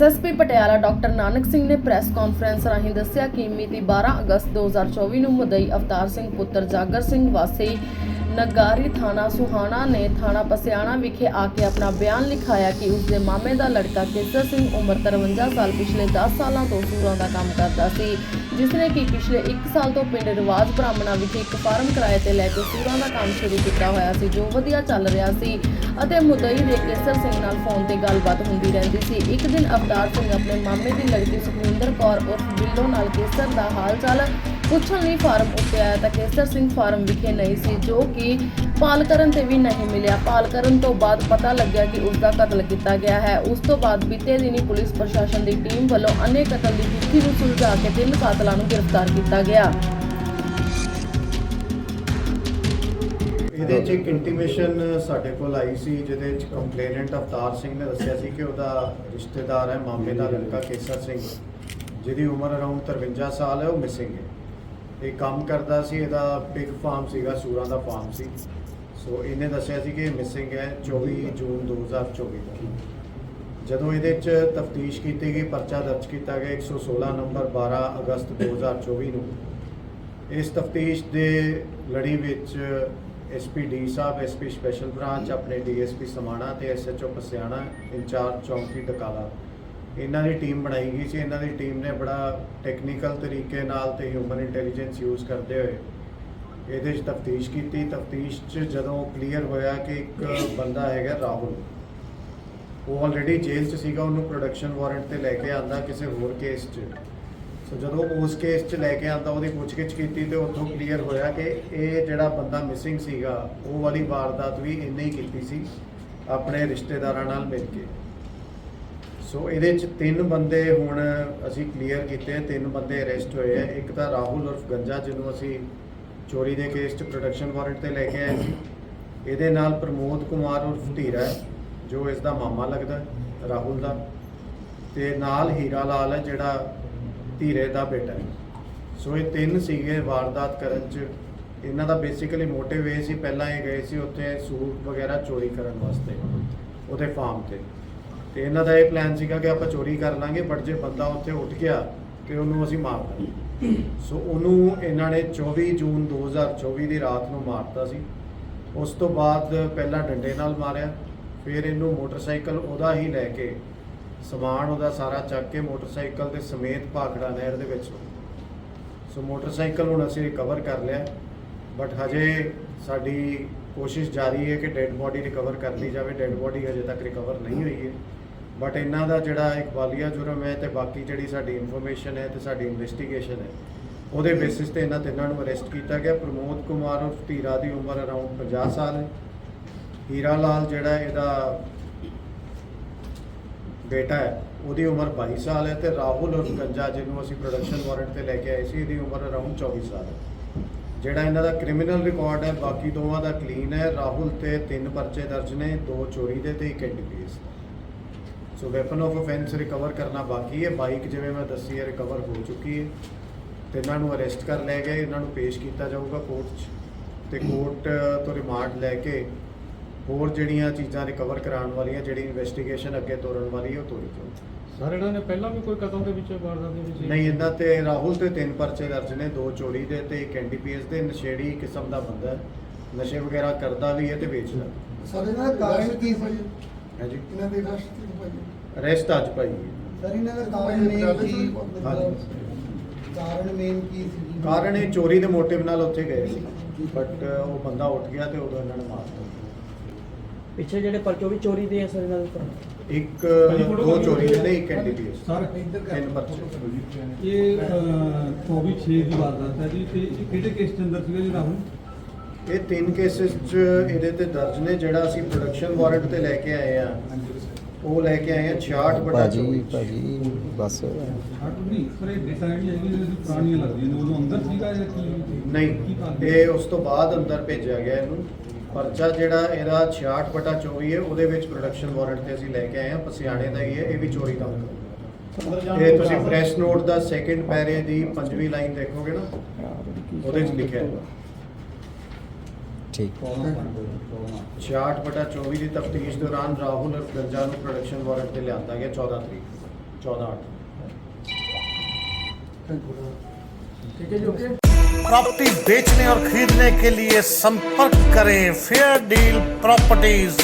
SSP Patiala doctor Nanak Singh ਨੇ press conference ਰਾਹੀਂ ਦੱਸਿਆ ਕਿ ਮਿਤੀ 12 ਅਗਸਤ 2024 ਨੂੰ ਮਦਈ ਅਵਤਾਰ ਸਿੰਘ ਪੁੱਤਰ ਜਾਗਰ ਸਿੰਘ ਵਾਸੀ ਨਗਾਰੀ ਥਾਣਾ ਸੁਹਾਣਾ ਨੇ ਥਾਣਾ ਪਸਿਆਣਾ ਵਿਖੇ ਆ ਕੇ ਆਪਣਾ ਬਿਆਨ ਲਿਖਾਇਆ ਕਿ ਉਸ ਦੇ ਮਾਮੇ ਦਾ ਲੜਕਾ ਕੇਸਰ ਸਿੰਘ ਉਮਰ 53 ਸਾਲ ਪਿਛਲੇ 10 ਸਾਲਾਂ ਤੋਂ ਸੂਰਾਂ ਦਾ ਕੰਮ ਕਰਦਾ ਸੀ ਜਿਸ ਨੇ ਕਿ ਪਿਛਲੇ 1 ਸਾਲ ਤੋਂ ਪਿੰਡ ਰਿਵਾਜ ਬ੍ਰਾਹਮਣਾ ਵਿਖੇ ਇੱਕ ਫਾਰਮ ਕਿਰਾਏ ਤੇ ਲੈ ਕੇ ਸੂਰਾਂ ਦਾ ਕੰਮ ਸ਼ੁਰੂ ਕੀਤਾ ਹੋਇਆ ਸੀ, ਜੋ ਵਧੀਆ ਚੱਲ ਰਿਹਾ ਸੀ ਅਤੇ ਮੁਦਈ ਦੇ ਕੇਸਰ ਸਿੰਘ ਨਾਲ ਫੋਨ ਤੇ ਗੱਲਬਾਤ ਹੁੰਦੀ ਰਹਿੰਦੀ ਸੀ। ਇੱਕ ਦਿਨ ਅਵਤਾਰ ਸਿੰਘ ਆਪਣੇ ਮਾਮੇ ਦੀ ਲੜਕੀ ਸੁਖਵਿੰਦਰ ਕੌਰ ਉਰਫ ਬਿੱਲੋ ਨਾਲ ਕੇਸਰ ਦਾ ਹਾਲ ਚਾਲ ਪੁੱਛਣ ਲਈ ਫਾਰਮ ਉੱਤੇ ਆਇਆ ਤਾਂ ਕੇਸਰ ਸਿੰਘ ਫਾਰਮ ਵਿਖੇ ਨਹੀਂ ਸੀ, ਜੋ ਕਿ ਪਾਲ ਕਰਨ ਤੇ ਵੀ ਨਹੀਂ ਮਿਲਿਆ। ਪਾਲ ਕਰਨ ਤੋਂ ਬਾਅਦ ਪਤਾ ਲੱਗਿਆ ਕਿ ਉਸ ਦਾ ਕਤਲ ਕੀਤਾ ਗਿਆ ਹੈ। ਉਸ ਤੋਂ ਬਾਅਦ ਬੀਤੇ ਦਿਨੀ ਪੁਲਿਸ ਪ੍ਰਸ਼ਾਸਨ ਦੀ ਟੀਮ ਵੱਲੋਂ ਅਨੇ ਕਤਲ ਦੀ ਗੁੱਥੀ ਨੂੰ ਸੁਲਝਾ ਕੇ ਤਿੰਨ ਕਾਤਲਾਂ ਨੂੰ ਗ੍ਰਿਫਤਾਰ ਕੀਤਾ ਗਿਆ। ਇਹਦੇ 'ਚ ਇੱਕ ਇੰਟੀਮੇਸ਼ਨ ਸਾਡੇ ਕੋਲ ਆਈ ਸੀ, ਜਿਹਦੇ 'ਚ ਕੰਪਲੇਨੈਂਟ ਅਵਤਾਰ ਸਿੰਘ ਨੇ ਦੱਸਿਆ ਸੀ ਕਿ ਉਹਦਾ ਰਿਸ਼ਤੇਦਾਰ ਹੈ ਮਾਮੇ ਦਾ ਲੜਕਾ ਕੇਸਰ ਸਿੰਘ। ਜਿਹਦੀ ਉਮਰ ਅਰਾਊਂਡ 53 ਸਾਲ ਹੈ, ਉਹ ਮਿਸਿੰਗ ਹੈ। ਇਹ ਕੰਮ ਕਰਦਾ ਸੀ, ਇਹਦਾ ਪਿਗ ਫਾਰਮ ਸੀਗਾ, ਸੂਰਾਂ ਦਾ ਫਾਰਮ ਸੀ। ਸੋ ਇਹਨੇ ਦੱਸਿਆ ਸੀ ਕਿ ਮਿਸਿੰਗ ਹੈ 24 ਜੂਨ 2024 ਦਾ ਜਦੋਂ ਇਹਦੇ 'ਚ ਤਫਤੀਸ਼ ਕੀਤੀ ਗਈ, ਪਰਚਾ ਦਰਜ ਕੀਤਾ ਗਿਆ 116 ਨੰਬਰ 12 ਅਗਸਤ 2024 ਨੂੰ। ਇਸ ਤਫਤੀਸ਼ ਦੇ ਲੜੀ ਵਿੱਚ ਐਸਪੀ ਡੀ ਸਾਹਿਬ ਐਸਪੀ ਸਪੈਸ਼ਲ ਬ੍ਰਾਂਚ ਆਪਣੇ ਡੀਐਸਪੀ ਸਮਾਣਾ ਤੇ ਐਸਐਚਓ ਪਸਿਆਣਾ ਇੰਚਾਰਜ ਚੌਂਕੀ ਡਕਾਲਾ ਇਹਨਾਂ ਦੀ ਟੀਮ ਬਣਾਈ ਗਈ ਸੀ। ਇਹਨਾਂ ਦੀ ਟੀਮ ਨੇ ਬੜਾ ਟੈਕਨੀਕਲ ਤਰੀਕੇ ਨਾਲ ਤੇ ਹਿਊਮਨ ਇੰਟੈਲੀਜੈਂਸ ਯੂਜ਼ ਕਰਦੇ ਹੋਏ ਇਹਦੇ 'ਚ ਤਫਤੀਸ਼ ਕੀਤੀ। ਤਫਤੀਸ਼ 'ਚ ਜਦੋਂ ਕਲੀਅਰ ਹੋਇਆ ਕਿ ਇੱਕ ਬੰਦਾ ਹੈਗਾ ਰਾਹੁਲ, ਉਹ ਆਲਰੇਡੀ ਜੇਲ੍ਹ 'ਚ ਸੀਗਾ। ਉਹਨੂੰ ਪ੍ਰੋਡਕਸ਼ਨ ਵਾਰੰਟ ਤੇ ਲੈ ਕੇ ਆਂਦਾ ਕਿਸੇ ਹੋਰ ਕੇਸ 'ਚ। ਸੋ ਜਦੋਂ ਉਸ ਕੇਸ 'ਚ ਲੈ ਕੇ ਆਂਦਾ, ਉਹਦੀ ਪੁੱਛਗਿੱਛ ਕੀਤੀ ਤੇ ਉੱਥੋਂ ਕਲੀਅਰ ਹੋਇਆ ਕਿ ਇਹ ਜਿਹੜਾ ਬੰਦਾ ਮਿਸਿੰਗ ਸੀਗਾ, ਉਹ ਵਾਲੀ ਵਾਰਦਾਤ ਵੀ ਇਹਨੇ ਹੀ ਕੀਤੀ ਸੀ, ਆਪਣੇ ਰਿਸ਼ਤੇਦਾਰਾਂ ਨਾਲ ਮਿਲ ਕੇ। ਸੋ ਇਹਦੇ 'ਚ ਤਿੰਨ ਬੰਦੇ ਹੁਣ ਅਸੀਂ ਕਲੀਅਰ ਕੀਤੇ ਤਿੰਨ ਬੰਦੇ ਅਰੈਸਟ ਹੋਏ ਆ। ਇੱਕ ਤਾਂ ਰਾਹੁਲ ਉਰਫ ਗੰਜਾ ਜਿਹਨੂੰ ਅਸੀਂ ਚੋਰੀ ਦੇ ਕੇਸ 'ਚ ਪ੍ਰੋਡਕਸ਼ਨ ਵਾਰੰਟ ਤੇ ਲੈ ਕੇ ਆਏ ਸੀ। ਇਹਦੇ ਨਾਲ ਪ੍ਰਮੋਦ ਕੁਮਾਰ ਉਰਫ ਧੀਰਾ ਹੈ, ਜੋ ਇਸ ਦਾ ਮਾਮਾ ਲੱਗਦਾ ਰਾਹੁਲ ਦਾ। ਤੇ ਨਾਲ ਹੀਰਾ ਲਾਲ ਹੈ ਜਿਹੜਾ ਧੀਰੇ ਦਾ ਬੇਟਾ ਹੈ। ਸੋ ਇਹ ਤਿੰਨ ਸੀਗੇ ਵਾਰਦਾਤ ਕਰਨ 'ਚ। ਇਹਨਾਂ ਦਾ ਬੇਸਿਕਲੀ ਮੋਟਿਵ ਇਹ ਸੀ ਪਹਿਲਾਂ ਇਹ ਗਏ ਸੀ ਉੱਥੇ ਸੂਟ ਵਗੈਰਾ ਚੋਰੀ ਕਰਨ ਵਾਸਤੇ ਉਹਦੇ ਫਾਰਮ ਤੇ। ਤੇ ਇਹਨਾਂ ਦਾ ਇਹ ਪਲਾਨ ਸੀਗਾ ਕਿ ਆਪਾਂ ਚੋਰੀ ਕਰ ਲਾਂਗੇ ਬਟ ਜੇ ਬੰਦਾ ਉੱਥੇ ਉੱਠ ਗਿਆ ਤੇ ਉਹਨੂੰ ਅਸੀਂ ਮਾਰ ਦਾਂਗੇ ਸੋ ਉਹਨੂੰ ਇਹਨਾਂ ਨੇ 24 ਜੂਨ 2024 ਦੀ ਰਾਤ ਨੂੰ ਮਾਰਤਾ ਸੀ। ਉਸ ਤੋਂ ਬਾਅਦ ਪਹਿਲਾਂ ਡੰਡੇ ਨਾਲ ਮਾਰਿਆ, ਫਿਰ ਇਹਨੂੰ ਮੋਟਰਸਾਈਕਲ ਉਹਦਾ ਹੀ ਲੈ ਕੇ, ਸਮਾਨ ਉਹਦਾ ਸਾਰਾ ਚੱਕ ਕੇ ਮੋਟਰਸਾਈਕਲ ਦੇ ਸਮੇਤ ਭਾਖੜਾ ਨਹਿਰ ਦੇ ਵਿੱਚ ਸੋ ਮੋਟਰਸਾਈਕਲ ਹੁਣ ਅਸੀਂ ਰਿਕਵਰ ਕਰ ਲਿਆ ਬਟ ਹਜੇ ਸਾਡੀ ਕੋਸ਼ਿਸ਼ ਜਾਰੀ ਹੈ ਕਿ ਡੈੱਡ ਬੋਡੀ ਰਿਕਵਰ ਕਰ ਲਈ ਜਾਵੇ। ਡੈੱਡ ਬੋਡੀ ਹਜੇ ਤੱਕ ਰਿਕਵਰ ਨਹੀਂ ਹੋਈ ਹੈ। ਬਟ ਇਹਨਾਂ ਦਾ ਜਿਹੜਾ ਇਕਬਾਲੀਆ ਜੁਰਮ ਹੈ ਤੇ ਬਾਕੀ ਜਿਹੜੀ ਸਾਡੀ ਇਨਫੋਰਮੇਸ਼ਨ ਹੈ ਤੇ ਸਾਡੀ ਇਨਵੈਸਟੀਗੇਸ਼ਨ ਹੈ, ਉਹਦੇ ਬੇਸਿਸ ਤੇ ਇਹਨਾਂ ਤਿੰਨਾਂ ਨੂੰ ਅਰੈਸਟ ਕੀਤਾ ਗਿਆ। ਪ੍ਰਮੋਦ ਕੁਮਾਰ ਉਰਫ ਧੀਰਾ ਦੀ ਉਮਰ ਅਰਾਊਂਡ 50 ਸਾਲ ਹੈ। ਹੀਰਾ ਲਾਲ ਜਿਹੜਾ ਇਹਦਾ ਬੇਟਾ ਹੈ, ਉਹਦੀ ਉਮਰ 22 ਸਾਲ ਹੈ ਤੇ ਰਾਹੁਲ ਉਰਫ ਗੰਜਾ, ਜਿਹਨੂੰ ਅਸੀਂ ਪ੍ਰੋਡਕਸ਼ਨ ਵਾਰੰਟ ਤੇ ਲੈ ਕੇ ਆਏ ਸੀ, ਇਹਦੀ ਉਮਰ ਅਰਾਊਂਡ 24 ਸਾਲ ਹੈ। ਜਿਹੜਾ ਇਹਨਾਂ ਦਾ ਕ੍ਰਿਮੀਨਲ ਰਿਕਾਰਡ ਹੈ, ਬਾਕੀ ਦੋਵਾਂ ਦਾ ਕਲੀਨ ਹੈ। ਰਾਹੁਲ ਤੇ ਤਿੰਨ ਪਰਚੇ ਦਰਜ ਨੇ, ਦੋ ਚੋਰੀ ਦੇ ਤੇ ਇੱਕ NDPS so weapon of offence recover ਕਰਨਾ ਬਾਕੀ ਹੈ। ਬਾਈਕ ਜਿਵੇਂ ਮੈਂ ਦੱਸੀ ਹੈ ਰਿਕਵਰ ਹੋ ਚੁੱਕੀ ਹੈ। ਤੇ ਇਹਨਾਂ ਨੂੰ ਅਰੈਸਟ ਕਰ ਲਿਆ ਗਿਆ। ਇਹਨਾਂ ਨੂੰ ਪੇਸ਼ ਕੀਤਾ ਜਾਊਗਾ ਕੋਰਟ 'ਚ। ਤੇ ਕੋਰਟ ਤੋਂ ਰਿਮਾਂਡ ਲੈ ਕੇ ਹੋਰ ਜਿਹੜੀਆਂ ਚੀਜ਼ਾਂ ਰਿਕਵਰ ਕਰਾਉਣ ਵਾਲੀਆਂ ਜਿਹੜੀ ਇਨਵੈਸਟੀਗੇਸ਼ਨ ਅੱਗੇ ਤੋਰਨ ਵਾਲੀ ਹੈ ਉਹ ਤੋਰੀ ਜਾਊਗੀ ਸਰ ਇਹਨਾਂ ਨੇ ਪਹਿਲਾਂ ਵੀ ਕੋਈ ਕਤਲ ਦੇ ਵਿੱਚ ਵਾਰਦਾਤ ਦੇ ਵਿੱਚ ਨਹੀਂ ਇਹਨਾਂ ਤੇ ਰਾਹੁਲ ਤੇ ਤਿੰਨ ਪਰਚੇ ਦਰਜ ਨੇ। ਦੋ ਚੋਰੀ ਦੇ ਤੇ ਇੱਕ ਐਨਡੀਪੀਐਸ ਦੇ। ਨਸ਼ੇੜੀ ਕਿਸਮ ਦਾ ਬੰਦਾ ਨਸ਼ੇ ਵਗੈਰਾ ਕਰਦਾ ਵੀ ਹੈ ਤੇ ਵੇਚਦਾ ਸਰ ਇਹਨਾਂ ਦਾ ਕਾਰਨ ਕੀ ਸੀ? ਹੈ ਜੀ ਇਹਨਾਂ ਦੇ ਰਸਤੇ ਭਾਈ? ਅਰੈਸਟ ਅੱਜ ਪਾਈ ਹੈ ਸਰ ਇਹਨਾਂ ਦਾ ਕਾਰਨ ਮੇਨ ਕੀ? ਹਾਂਜੀ। ਕਾਰਨ ਮੇਨ ਕੀ ਸੀ ਕਾਰਨ ਇਹ ਚੋਰੀ ਦੇ ਮੋਟਿਵ ਨਾਲ ਉੱਥੇ ਗਏ ਸੀ। ਬਟ ਉਹ ਬੰਦਾ ਉੱਠ ਗਿਆ ਤੇ ਉਦੋਂ ਇਹਨਾਂ ਨੇ ਮਾਰਤਾ ਪਿੱਛੇ ਜਿਹੜੇ ਪਰਚੋ ਵੀ ਚੋਰੀ ਦੇ ਅਸਰ ਨਾਲ ਉੱਪਰ? ਇੱਕ ਦੋ ਚੋਰੀ ਦੇ ਨੇ ਇੱਕ ਐਨਡੀਪੀਐਸ ਸਰ ਤਿੰਨ ਪਰਚੇ। ਇਹ 24 6 ਦੀ ਵਾਰਦਾਤ ਹੈ ਜੀ। ਤੇ ਇਹ ਕਿਹੜੇ ਕੇਸ ਦੇ ਅੰਦਰ ਸੀਗਾ ਜੀ ਰਾਹੁਲ? ਇਹ ਤਿੰਨ ਕੇਸਿਸ ਚ ਇਹਦੇ ਤੇ ਦਰਜ ਨੇ ਜਿਹੜਾ ਅਸੀਂ ਪ੍ਰੋਡਕਸ਼ਨ ਵਾਰੰਟ ਤੇ ਲੈ ਕੇ ਆਏ ਆ। ਉਹ ਲੈ ਕੇ ਆਏ ਆ 66 ਬਟਾ ਭਾਜੀ 24 ਭਾਜੀ ਬਸ। ਨਹੀਂ ਪਰ ਇਹ ਡੇਟਾ ਜਿਹੜੀ ਹੈਗੀ ਇਹਦੀ ਪੁਰਾਣੀਆਂ ਲੱਗਦੀਆਂ ਨੇ। ਉਦੋਂ ਅੰਦਰ ਸੀਗਾ ਜਾਂ ਕੀ? ਕੀ ਨਹੀਂ ਕਾਰਨ? ਇਹ ਉਸ ਤੋਂ ਬਾਅਦ ਅੰਦਰ ਭੇਜਿਆ ਗਿਆ ਇਹਨੂੰ। ਪਰਚਾ ਜਿਹੜਾ ਇਹਦਾ 66 ਬਟਾ 24 ਹੈ ਉਹਦੇ ਵਿੱਚ ਪ੍ਰੋਡਕਸ਼ਨ ਵਾਰੰਟ ਤੇ ਅਸੀਂ ਲੈ ਕੇ ਆਏ ਆ। ਪਸਿਆਣੇ ਦਾ ਹੀ ਹੈ ਇਹ ਵੀ ਚੋਰੀ ਦਾ। ਇਹ ਤੁਸੀਂ ਪ੍ਰੈਸ ਨੋਟ ਦਾ ਸੈਕਿੰਡ ਪੈਰੇ ਦੀ ਪੰਜਵੀਂ ਲਾਈਨ ਦੇਖੋਗੇ ਨਾ ਉਹਦੇ 'ਚ ਲਿਖਿਆ ਹੈ। चाहिए छियाठ बटा चौबीस की तफ्तीश दौरान राहुल और गंजा प्रोडक्शन वारंट से लिया गया चौदह तरीक चौदह अठ प्रॉपर्टी बेचने और खरीदने के लिए संपर्क करें फेयर डील प्रॉपर्टीज़